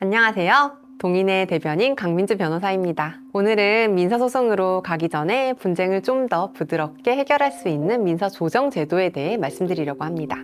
안녕하세요. 동인의 대변인 강민주 변호사입니다. 오늘은 민사소송으로 가기 전에 분쟁을 좀 더 부드럽게 해결할 수 있는 민사조정 제도에 대해 말씀드리려고 합니다.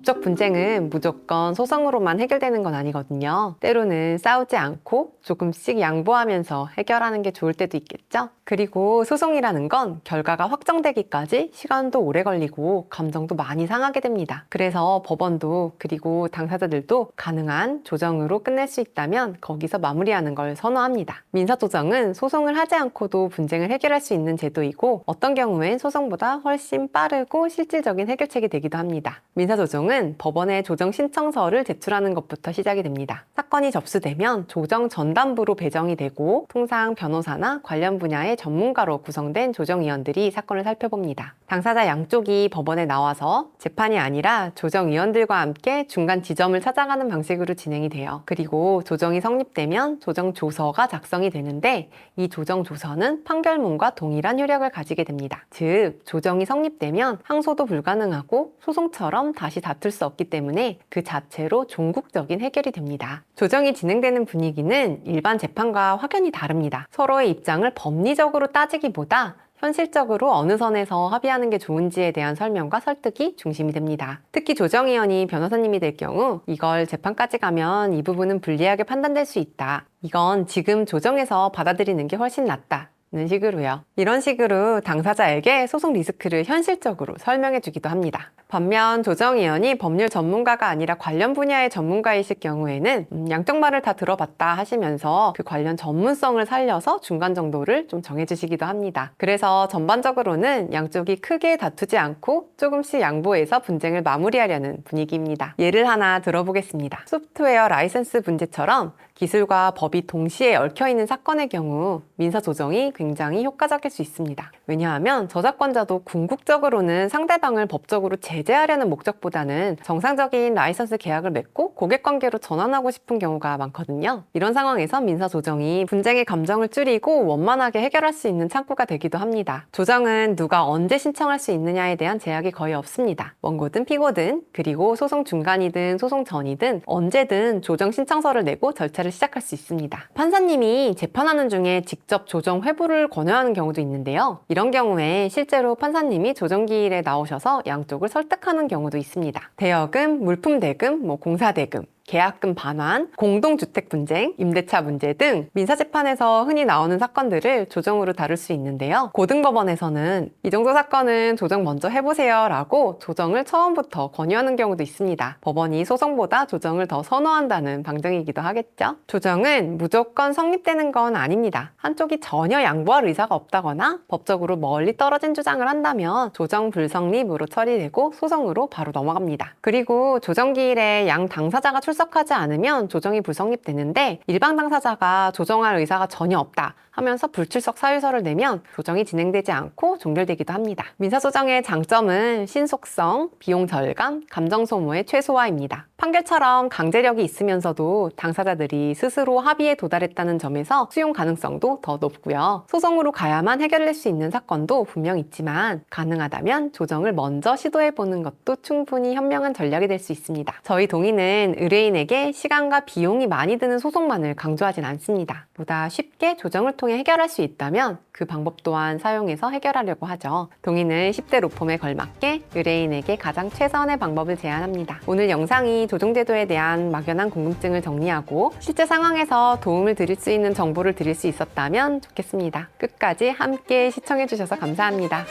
법적 분쟁은 무조건 소송으로만 해결되는 건 아니거든요. 때로는 싸우지 않고 조금씩 양보하면서 해결하는 게 좋을 때도 있겠죠? 그리고 소송이라는 건 결과가 확정되기까지 시간도 오래 걸리고 감정도 많이 상하게 됩니다. 그래서 법원도 그리고 당사자들도 가능한 조정으로 끝낼 수 있다면 거기서 마무리하는 걸 선호합니다. 민사조정은 소송을 하지 않고도 분쟁을 해결할 수 있는 제도이고 어떤 경우엔 소송보다 훨씬 빠르고 실질적인 해결책이 되기도 합니다. 민사조정은 법원에 조정 신청서를 제출하는 것부터 시작이 됩니다. 사건이 접수되면 조정 전담부로 배정이 되고 통상 변호사나 관련 분야의 전문가로 구성된 조정위원들이 사건을 살펴봅니다. 당사자 양쪽이 법원에 나와서 재판이 아니라 조정위원들과 함께 중간 지점을 찾아가는 방식으로 진행이 돼요. 그리고 조정이 성립되면 조정 조서가 작성이 되는데 이 조정 조서는 판결문과 동일한 효력을 가지게 됩니다. 즉, 조정이 성립되면 항소도 불가능하고 소송처럼 다시 다툴 수 없기 때문에 그 자체로 종국적인 해결이 됩니다. 조정이 진행되는 분위기는 일반 재판과 확연히 다릅니다. 서로의 입장을 법리적으로 따지기보다 현실적으로 어느 선에서 합의하는 게 좋은지에 대한 설명과 설득이 중심이 됩니다. 특히 조정위원이 변호사님이 될 경우 이걸 재판까지 가면 이 부분은 불리하게 판단될 수 있다. 이건 지금 조정에서 받아들이는 게 훨씬 낫다. 는 식으로요. 이런 식으로 당사자에게 소송 리스크를 현실적으로 설명해 주기도 합니다. 반면 조정위원이 법률 전문가가 아니라 관련 분야의 전문가이실 경우에는 음, 양쪽 말을 다 들어봤다 하시면서 그 관련 전문성을 살려서 중간 정도를 좀 정해주시기도 합니다. 그래서 전반적으로는 양쪽이 크게 다투지 않고 조금씩 양보해서 분쟁을 마무리하려는 분위기입니다. 예를 하나 들어보겠습니다. 소프트웨어 라이센스 문제처럼 기술과 법이 동시에 얽혀있는 사건의 경우 민사조정이 굉장히 효과적일 수 있습니다. 왜냐하면 저작권자도 궁극적으로는 상대방을 법적으로 제재하려는 목적보다는 정상적인 라이선스 계약을 맺고 고객 관계로 전환하고 싶은 경우가 많거든요. 이런 상황에서 민사 조정이 분쟁의 감정을 줄이고 원만하게 해결할 수 있는 창구가 되기도 합니다. 조정은 누가 언제 신청할 수 있느냐에 대한 제약이 거의 없습니다. 원고든 피고든 그리고 소송 중간이든 소송 전이든 언제든 조정 신청서를 내고 절차를 시작할 수 있습니다. 판사님이 재판하는 중에 직접 조정 회부를 권유하는 경우도 있는데요. 이런 경우에 실제로 판사님이 조정기일에 나오셔서 양쪽을 설득하는 경우도 있습니다. 대여금, 물품 대금, 뭐 공사 대금, 계약금 반환, 공동주택 분쟁, 임대차 문제 등 민사재판에서 흔히 나오는 사건들을 조정으로 다룰 수 있는데요. 고등법원에서는 이 정도 사건은 조정 먼저 해보세요 라고 조정을 처음부터 권유하는 경우도 있습니다. 법원이 소송보다 조정을 더 선호한다는 방증이기도 하겠죠. 조정은 무조건 성립되는 건 아닙니다. 한쪽이 전혀 양보할 의사가 없다거나 법적으로 멀리 떨어진 주장을 한다면 조정 불성립으로 처리되고 소송으로 바로 넘어갑니다. 그리고 조정기일에 양 당사자가 출석하지 않으면 조정이 불성립되는데 일방 당사자가 조정할 의사가 전혀 없다 하면서 불출석 사유서를 내면 조정이 진행되지 않고 종결되기도 합니다. 민사소정의 장점은 신속성, 비용 절감, 감정 소모의 최소화입니다. 판결처럼 강제력이 있으면서도 당사자들이 스스로 합의에 도달했다는 점에서 수용 가능성도 더 높고요. 소송으로 가야만 해결될 수 있는 사건도 분명 있지만 가능하다면 조정을 먼저 시도해 보는 것도 충분히 현명한 전략이 될 수 있습니다. 저희 동의는 의뢰인에게 시간과 비용이 많이 드는 소송만을 강조하진 않습니다. 보다 쉽게 조정을 통해 해결할 수 있다면 그 방법 또한 사용해서 해결하려고 하죠. 동의는 10대 로펌에 걸맞게 의뢰인에게 가장 최선의 방법을 제안합니다. 오늘 영상이 조정제도에 대한 막연한 궁금증을 정리하고 실제 상황에서 도움을 드릴 수 있는 정보를 드릴 수 있었다면 좋겠습니다. 끝까지 함께 시청해주셔서 감사합니다.